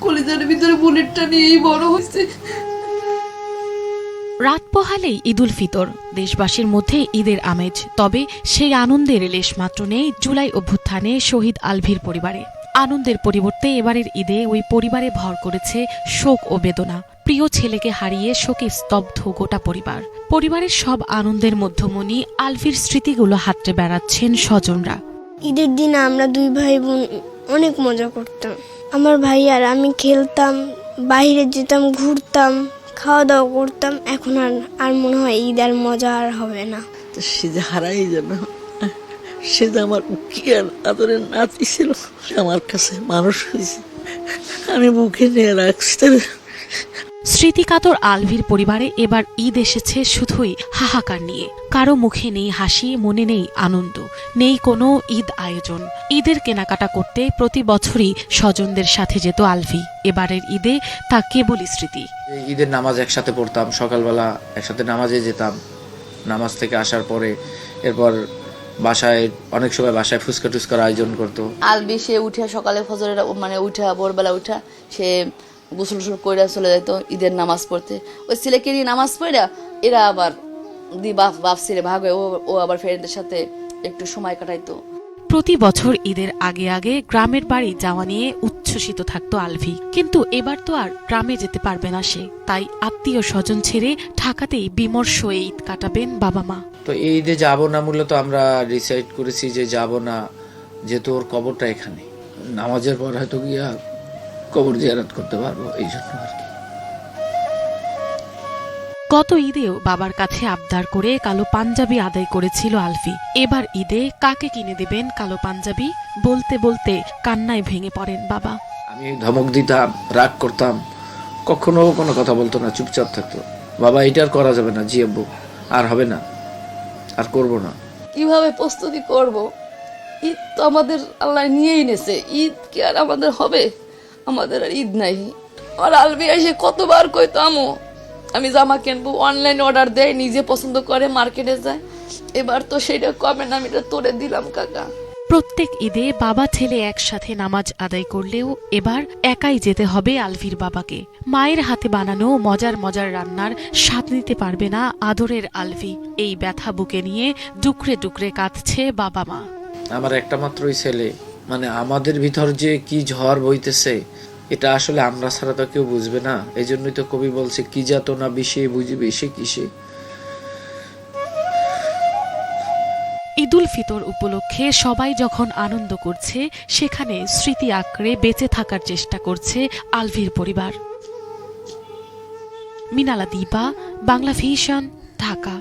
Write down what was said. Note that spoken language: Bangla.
কলিজার ভিতরে বুলেটটা নিয়েই বড় হয়েছে। রাত পোহালেই ঈদুল ফিতর। দেশবাসীর মধ্যে ঈদের আমেজ তবে সেই আনন্দের লেশমাত্র নেই জুলাই অভ্যুত্থানে শহীদ আলভির পরিবারে। আনন্দের পরিবর্তে এবারের ঈদে ওই পরিবারে ভর করেছে শোক ও বেদনা। প্রিয় ছেলেকে হারিয়ে শোকে স্তব্ধ গোটা পরিবার। পরিবারের সব আনন্দের মধ্যমণি আলভির স্মৃতিগুলো হাতড়ে বেড়াচ্ছেন স্বজনরা। ঈদের দিন আমরা দুই ভাই বোন অনেক মজা করতাম। আমার ভাই আর আমি খেলতাম, বাইরে যেতাম, ঘুরতাম খাওয়া দাওয়া করতাম। এখন আর আর মনে হয় ঈদ আর মজা আর হবে না। সে যে হারাই যেন সে যে আমার কি আর আদরের নাতি ছিল আমার কাছে মানুষ হয়েছে। আমি বুকে নিয়ে রাখছি। স্মৃতিকাতর আলভির পরিবারে এবার ঈদ এসেছে শুধুই হাহাকার নিয়ে। কারও মুখে নেই হাসি মনে নেই আনন্দ নেই কোনো ঈদ আয়োজন। ঈদের কেনাকাটা করতে প্রতি বছরই স্বজনদের সাথে যেত আলভি। এবারের ঈদে তা কেবলই স্মৃতি। ঈদের নামাজ একসাথে পড়তাম সকালবেলা একসাথে নামাজে যেতাম। নামাজ থেকে আসার পরে এরপর বাসায় অনেক সময় বাসায় ফুচকা টুচকার আয়োজন করতো। আলবি সে উঠে সকালে ফজরের মানে উঠা ভোরবেলা উঠা সে গোসল গোসল কইরা চলে যেত ঈদের নামাজ পড়তে। ওই ছেলেকে নিয়ে নামাজ পড়া এরা আবার দি বাপ বাপ ছেলে ভাগ হয়ে ও ও আবার ফ্রেন্ডদের সাথে একটু সময় কাটাইতো। প্রতি বছর ঈদের আগে আগে গ্রামের বাড়ি যাওয়া নিয়ে উচ্ছ্বসিত থাকতো আলভি। কিন্তু এবার তো আর গ্রামে যেতে পারবে না সে। তাই আত্মীয় স্বজন ছেড়ে ঢাকাতেই বিমর্ষ এই ঈদ কাটাবেন বাবা মা। তো এই ঈদে যাব না মূলত আমরা ডিসাইড করেছি যে যাব না যেহেতু ওর কবরটা এখানে। নামাজের পর হয়তো গিয়া কবর জিয়ারত করতে পারব এই জন্য আর কি। গত ঈদেও বাবার কাছে আবদার করে কালো পাঞ্জাবি আদায় করেছিল আলফি। এবার ঈদে কাকে কিনে দেবেন কালো পাঞ্জাবি? বলতে বলতে কান্নায় ভেঙে পড়েন বাবা। আমি ধমক দিতাম রাগ করতাম কখনো কোনো কথা বলতো না চুপচাপ থাকতো। বাবা এটা আর করা যাবে না জি আব্বু আর হবে না আর করব না। কীভাবে প্রস্তুতি করব? ঈদ তো আমাদের আল্লাহ নিয়েই নেছে ঈদ কি আর আমাদের হবে? আমাদের আর ঈদ নাই। আর আলবি এসে কতবার কইতো আমো আমি জামা কিনবো অনলাইন অর্ডার দেয় নিজে পছন্দ করে মার্কেটে যায়। এবার তো সেটা কবে না আমি এটা তোরে দিলাম কাকা। প্রত্যেক ঈদে বাবা ছেলে একসাথে নামাজ আদায় করলেও এবার একাই যেতে হবে আলভির বাবাকে। মায়ের হাতে বানানো মজার মজার রান্নার স্বাদ নিতে পারবে না আদরের আলভি। এই ব্যথা বুকে নিয়ে ডুকরে ডুকরে কাঁদছে বাবা মা। আমার একটা মাত্রই ছেলে মানে আমাদের ভিতর যে কি ঝড় বইতেছে, এটা আসলে আমরা ছাড়া তো কেউ বুঝবে না। এই জন্যই তো কবি বলছে, কি যাত না বিষে, বুঝবে সে কিসে? ঈদুল ফিতর উপলক্ষে সবাই যখন আনন্দ করছে, সেখানে স্মৃতি আঁকড়ে বেঁচে থাকার চেষ্টা করছে আলভির পরিবার। মিনালা দীপা, বাংলা ভিশন, ঢাকা।